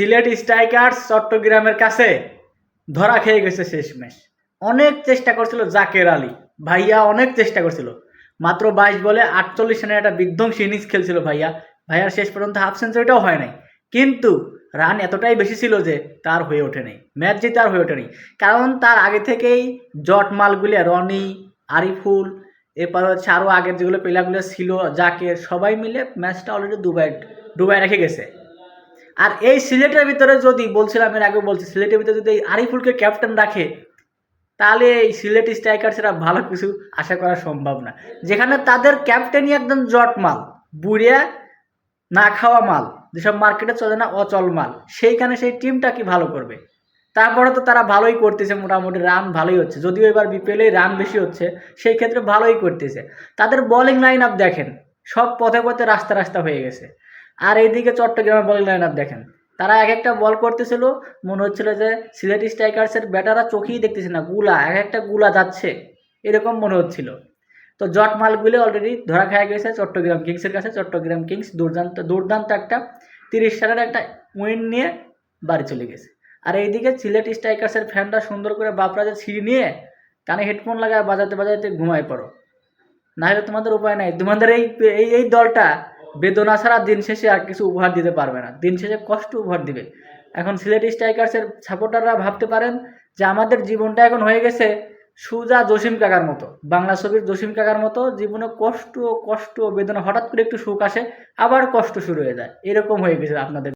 Sylhet strikers চট্টগ্রামের কাছে ধরা খেয়ে গেছে শেষ শেষমেশ। অনেক চেষ্টা করছিল জাকের আলী। ভাইয়া অনেক চেষ্টা করছিল। মাত্র বাইশ বলে আটচল্লিশ রানের একটা বিধ্বংসী ইনিংস খেলছিল ভাইয়া। ভাইয়ার শেষ পর্যন্ত হাফ সেঞ্চুরিটাও হয় নাই। কিন্তু রান এতটাই বেশি ছিল যে তার হয়ে ওঠেনি ম্যাচ জিতে আর হয়ে ওঠেনি কারণ তার আগে থেকেই জট মালগুলি, রনি আরিফুল এরপর হচ্ছে আরও আগের যেগুলো প্লেয়ারগুলো ছিল, জাকের, সবাই মিলে ম্যাচটা অলরেডি ডুবাই ডুবাই রেখে গেছে। আর এই সিলেটের ভিতরে যদি বলছিলাম, এর আগে বলছি, সিলেটের ভিতরে যদি এই আরিফুলকে ক্যাপ্টেন রাখে, তাহলে এই সিলেট স্ট্রাইকার্সেরা ভালো কিছু আশা করা সম্ভব না। যেখানে তাদের ক্যাপ্টেনই একদম জট মাল, বুড়িয়া না খাওয়া মাল, যেসব মার্কেটে চলে না অচল মাল, সেইখানে সেই টিমটা কি ভালো করবে? তারপরে তো তারা ভালোই করতেছে, মোটামুটি রান ভালোই হচ্ছে। যদিও এবার বিপিএলে রান বেশি হচ্ছে, সেই ক্ষেত্রে ভালোই করতেছে। তাদের বোলিং লাইন আপ দেখেন, সব পথে পথে রাস্তা রাস্তা হয়ে গেছে। আর এইদিকে চট্টগ্রামের বোলিং লাইন আপ দেখেন। তারা এক একটা বল করতেছিল, মনে হচ্ছিল যে সিলেট স্ট্রাইকার্সের ব্যাটাররা চোখেই দেখতেছে না, গুলা এক একটা গুলা যাচ্ছে, এরকম মনে হচ্ছিল। তো জট মালগুলো অলরেডি ধরা খাওয়া গেছে চট্টগ্রাম কিংসের কাছে। চট্টগ্রাম কিংস দুর্দান্ত দুর্দান্ত একটা তিরিশ রানের একটা উইন নিয়ে বাড়ি চলে গেছে। আর এইদিকে সিলেট স্ট্রাইকার্সের ফ্যানটা সুন্দর করে বাপরাজের ছিঁড়ি নিয়ে কানে হেডফোন লাগায় বাজাতে বাজাতে ঘুমায় পড়ো। না হলে তোমাদের উপায় নাই। তোমাদের এই এই দলটা বেদনা ছাড়া দিন শেষে আর কিছু উপহার দিতে পারবে না। দিন শেষে কষ্ট উপহার দিবে। এখন সিলেট স্ট্রাইকার্সের সাপোর্টাররা ভাবতে পারেন যে আমাদের জীবনটা এখন হয়ে গেছে সুজা জসিম কাকার মতো। বাংলা ছবির জসিম কাকার মতো জীবনে কষ্ট কষ্ট বেদনা হঠাৎ করে একটু সুখ আসে, আবার কষ্ট শুরু হয়ে যায়। এরকম হয়ে গেছে আপনাদের